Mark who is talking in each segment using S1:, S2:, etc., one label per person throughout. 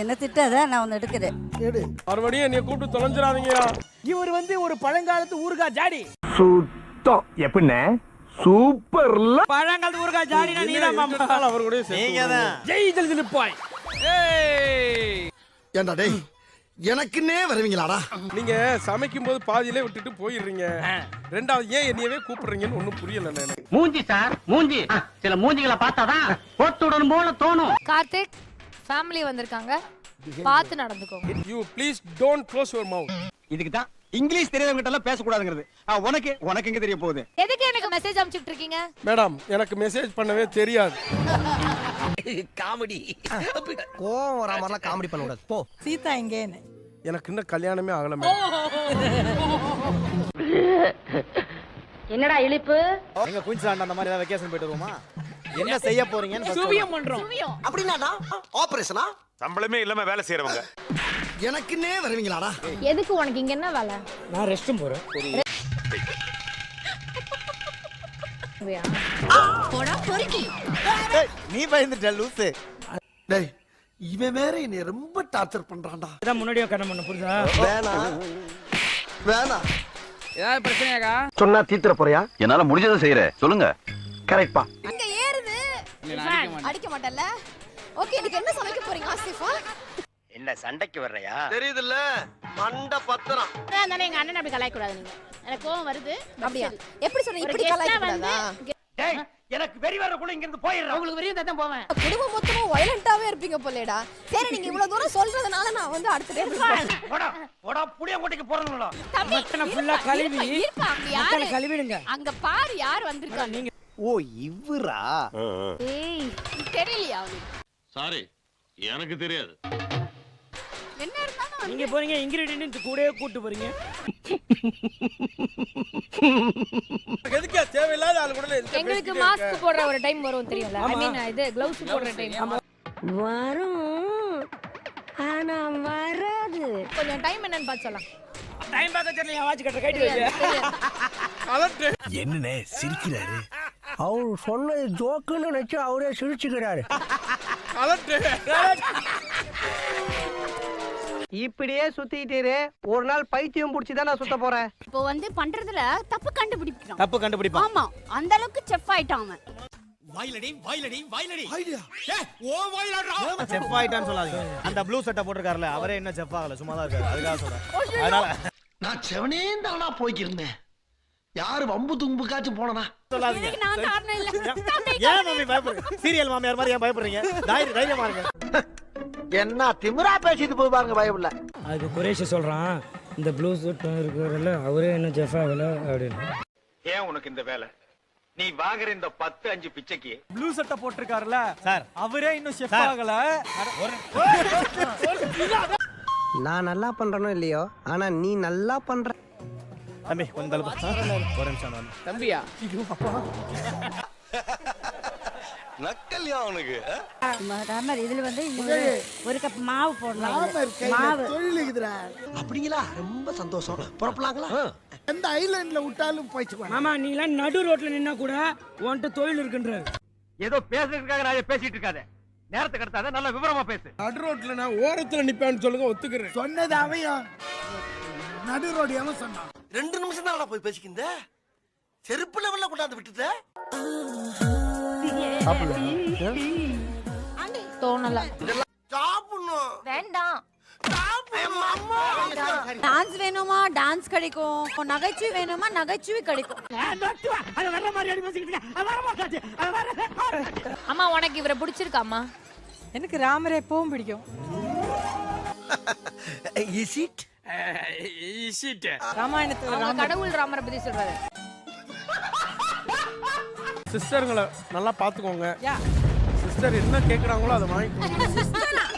S1: என்ன திட்டாத நான் ஒன்று எடுக்கிறேன்.
S2: எடு.
S3: மறுபடியும் என்னைய கூப்பிட்டு தொலைஞ்சிடாதீங்கயா
S2: இவர் வந்து ஒரு பழங்காலத்து ஊர்கா ஜாடி.
S4: சுத்தம் எப்படிண்ணே? சூப்பர்ல.
S2: பழங்காலத்து ஊர்கா ஜாடினா நீதான் மாமா
S3: அவர் கூட
S5: நீங்க தான்.
S2: ஜெய் ஜல்தி நிப்பாய்
S6: ஏண்டா டேய் எனக்குன்னே வருவீங்களாடா?
S3: நீங்க சமைக்கும் போது பாதியிலே விட்டுட்டு போயிடுறீங்க. ரெண்டாவது ஏன் என்னையவே கூப்பிடுறீங்கன்னு ஒண்ணும் புரியல எனக்கு
S7: மூஞ்சி சார் மூஞ்சி. சில மூஞ்சிகளை பார்த்தாதான் போட்டுடன் போல தோணும்.
S8: கார்த்திக் ஃபேமிலி வந்திருக்காங்க. பார்த்து நடந்துக்கோங்க.
S3: You please don't close your mouth
S5: இதுக்கு தான் இங்கிலீஷ் தெரியாதவங்க எல்லாம் பேசக்கூடாதுங்கிறது. ஆ, உனக்கு உனக்கு எங்க தெரிய போகுது?
S8: எதுக்கு எனக்கு மெசேஜ் அனுப்பிச்சிட்டு இருக்கீங்க?
S3: மேடம் எனக்கு மெசேஜ் பண்ணவே தெரியாது.
S6: கோவம் வரா மாதிரிலாம் காமெடி பண்ண கூடாது போ.
S2: சீதா எங்கேன்னு?
S3: எனக்கு இன்னும் கல்யாணமே ஆகல மேடம்
S8: என்னடா இழிப்பு?
S5: எங்க குயின்ஸ்லாண்ட் அந்த மாதிரி ஏதாவது வெக்கேஷன் போயிட்டு வருவோமா? என்ன செய்ய போறீங்கன்னு
S2: சுவியம் பண்றோம்.
S6: அப்படின்னாடா ஆபரேஷனா
S9: சம்பளமே இல்லாம வேலை செய்யறவங்க
S6: எனக்குன்னே வருவீங்களாடா?
S8: எதுக்கு உனக்கு இங்க என்ன வேலை?
S2: நான் ரெஸ்டும் போறேன்.
S5: நீ பயந்துட்ட லூசு.
S6: டேய் இவன் வேற என்னை ரொம்ப டார்ச்சர் பண்றான்டா.
S2: இதான் முன்னாடியே கண்ணம் பண்ண புரியுதா?
S6: வேணாம் வேணாம்
S2: ஏதாவது பிரச்சனையாக்கா?
S4: சொன்னா தீத்துற போறியா?
S9: என்னால முடிஞ்சதை செய்யறேன். சொல்லுங்க.
S4: கரெக்ட்பா
S10: அடிக்க மாட்டல்ல ஓகே இன்னைக்கு என்ன சமைக்க போறீங்க ஆசிஃபா?
S7: என்ன சண்டைக்கு வர்றையா?
S6: தெரியுதுல்ல மண்ட பத்திரம்.
S8: தானே எங்க அண்ணன் அப்படி கலாய்க்க கூடாது நீங்க. எனக்கு கோவம் வருது.
S10: அப்படியா? எப்படி சொல்றீங்க? இப்படி கலாய்க்க கூடாதா
S7: டேய் எனக்கு வெறி வரக்குள்ள இங்க இருந்து போயிடுறேன்
S8: உங்களுக்கு விரிவு தான் போவேன்.
S10: குடும்பம் மொத்தமா வயலண்டாவே இருப்பீங்க போலேடா. சரி நீங்க இவ்வளவு தூரம் சொல்றதுனால நான் வந்து அடுத்த டேபிள்
S7: போடா போடா புளியங்கோட்டைக்கு போறணும்ல
S2: மத்தனை ஃபுல்லா கழுவி மத்தனை கழுவிடுங்க.
S8: அங்க பாரு யார் வந்திருக்காங்க.
S5: ஓ இவரா?
S8: ஏய் தெரியலையா
S9: சாரி எனக்கு தெரியாது.
S8: என்ன இருந்தாலும்
S2: நீங்க போறீங்க இன்கிரீடியன்ட் கூடவே கூட்டு போறீங்க.
S3: எதுக்கா தேவையில்லாத ஆளு கூட
S8: எங்களுக்கு மாஸ்க்? போடுற ஒரு டைம் வரும் தெரியும்ல? ஐ மீன் இது க்ளவுஸ் போடுற டைம்
S1: வரும். ஆனா வராது.
S8: கொஞ்சம் டைம் என்னன்னு பார்த்து சொல்லலாம்.
S2: டைம் பார்க்க தெரியல வாட்ச் கட்ட கைட்டு.
S6: என்னண்ணே சிரிக்கிறாரு.
S2: அவர் சொன்னது ஜோக்குன்னு நினைச்சு அவரே சிரிச்சுக்கிறாரு. இப்படியே சுத்திட்டு ஒரு நாள் பைத்தியம் புடிச்சு தான் நான் சுத்த போறேன்.
S8: இப்போ வந்து பண்றதுல தப்பு கண்டுபிடிக்கிறோம்
S5: தப்பு கண்டுபிடிப்பான்.
S8: ஆமா அந்த அளவுக்கு செஃப் ஆயிட்டான் அவன்.
S6: வாயிலடி வாயிலடி வாயிலடி.
S5: செஃப் ஆயிட்டான்னு சொல்லாதீங்க. அந்த ப்ளூ சட்டை போட்டிருக்காருல அவரே இன்னும் செஃப் ஆகல சும்மா தான் இருக்காரு. அதுக்காக சொல்றேன். அதனால
S6: நான் செவனே தானா போய்க்கிருந்தேன். யாரு வம்பு தும்புக்காச்சும் போனனா?
S5: சொல்லாதீங்க. ஏன் மாமி பயப்படுறீங்க சீரியல் மாமியார் மாதிரி ஏன் பயப்படுறீங்க? தைரிய தைரியமா இருங்க.
S6: என்ன திமிரா பேசிட்டு போய் பாருங்க பயமில்ல
S2: அதுக்கு குரேஷ் சொல்றான். இந்த ப்ளூ சூட் இருக்கிறதுல அவரே என்ன ஜெஃப் ஆகல அப்படின்னு.
S9: ஏன் உனக்கு இந்த வேலை? நீ வாங்குற இந்த பத்து அஞ்சு பிச்சைக்கு
S2: ப்ளூ சட்டை போட்டிருக்காருல
S5: சார்.
S2: அவரே இன்னும் செஃப். ஆகல. நான் நல்லா பண்றனோ இல்லையோ? ஆனா நீ நல்லா பண்ற
S5: தம்பி கொஞ்சம் தள்ளு ஒரு நிமிஷம்
S2: தம்பியா
S6: நக்கல்யா அவனுக்கு
S1: ராமர் இதுல வந்து ஒரு- ஒரு கப் மாவு போடலாம் இதுல. மாவு
S6: அப்படிங்களா ரொம்ப சந்தோஷம் புறப்படலாங்களா எந்த ஐலாண்ட்ல விட்டாலும் போயிடுச்சு
S2: மாமா நீ எல்லாம் நடு ரோட்ல நின்னா கூட உன்கிட்ட தொழில் இருக்குன்றாரு
S7: ஏதோ பேசுறதுக்காக நான் பேசிட்டு இருக்காத நேரத்துக்கு எடுத்தாத நல்ல விவரமா பேசு
S3: நடு ரோட்ல நான் ஓரத்துல நிப்பேன்னு சொல்லுங்க ஒத்துக்கிறேன்
S6: சொன்னது அவன் நடு ரோடு எவன் சொன்னான் ரெண்டு நிமிஷம் தான் போய் பேசிக்கிந்த? செருப்பு லெவல்ல கொண்டாந்து விட்டுட்ட?
S8: தோணல.
S6: சாப்பிடணும்.
S10: வேண்டாம். டான்ஸ் வேணுமா? டான்ஸ் கிடைக்கும். நகைச்சுவை வேணுமா? நகைச்சுவை கிடைக்கும்.
S8: அம்மா உனக்கு இவரை பிடிச்சிருக்காமா
S2: எனக்கு ராமர் எப்பவும் பிடிக்கும்.
S6: இஸ் இட்
S2: ராமாயணத்துல
S8: கடவுள் ராமரை பத்தி சொல்றாரு.
S3: சிஸ்டருங்களை நல்லா பாத்துக்கோங்க சிஸ்டர் என்ன கேக்குறாங்களோ அதை வாங்கி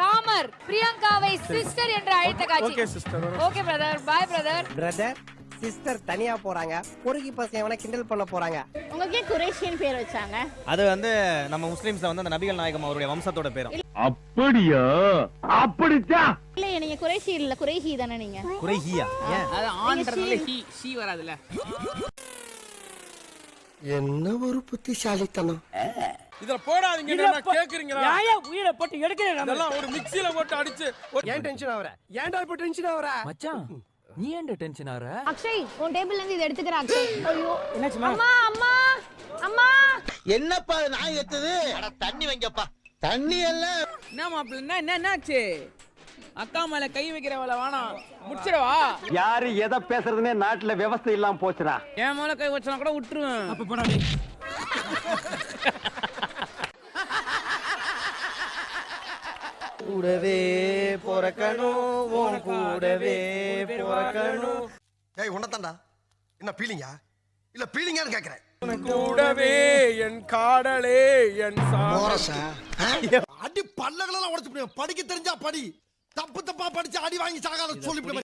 S8: ராமர் பிரியங்காவை சிஸ்டர் என்று அழைத்த
S3: ஓகே
S8: காட்சி
S3: sister
S8: okay brother bye brother
S2: brother sister தனியா போறாங்க. பொறுக்கி பசங்க எவனா கிண்டல் பண்ண போறாங்க?
S8: உங்களுக்கு குரேஷியன் பேர் வச்சாங்க.
S5: அது வந்து நம்ம முஸ்லீம்ஸ்ல வந்து அந்த நபிகள் நாயகம் அவருடைய வம்சத்தோட பேரும்
S4: அப்படியா? அப்படித்தான்
S8: இல்ல நீங்க குரேஷி இல்ல குரேஷி தானே நீங்க?
S5: குறைஹியா? ஏன்?
S2: அது ஆன்றதுல ஹி ஷி வராதுல
S6: என்ன ஒரு புத்திசாலித்தனம்?
S3: இதுல போடாதீங்க நான் கேக்குறீங்களா?
S2: யாயா உயிரை போட்டு எடுக்கிறேன்.
S3: இதெல்லாம் ஒரு மிக்ஸில போட்டு அடிச்சு
S6: ஏன் டென்ஷன் ஆவற ஏன்டா இப்ப டென்ஷன் ஆவற
S11: மச்சான் நீ ஏன்டா டென்ஷன் ஆற
S10: அக்ஷய் உன் டேபிள்ல இருந்து இதை எடுத்துக்கிற அக்ஷய். ஐயோ
S2: என்னாச்சுமா
S10: அம்மா அம்மா அம்மா.
S6: என்னப்பா நான் ஏத்தது தண்ணி வைங்கப்பா. தண்ணி எல்லாம்
S11: என்ன மாப்பிள்ள என்ன என்னாச்சு? அக்கா மேல கை வைக்கிறவள வேணாம் முடிச்சிடவா?
S4: யாரு எதை பேசுறதுனே நாட்டுல விவசாயம் இல்லாம போச்சுடா.
S11: என் மேல கை வச்சா கூட விட்டுருவேன்.
S2: அப்ப போடா டேய்.
S5: கூடவே பிறக்கணும் கூடவே பிறக்கணும்.
S6: ஏய் உன்னதாண்டா என்ன பீலிங்கா இல்ல பீலிங்கான்னு கேக்குறேன்.
S3: கூடவே என் காடலே என்
S6: அடி பல்லகளெல்லாம் உடைச்சு படிக்க தெரிஞ்சா படி. தப்பு தப்பா படிச்சு அடி வாங்கி சாகாத சொல்லி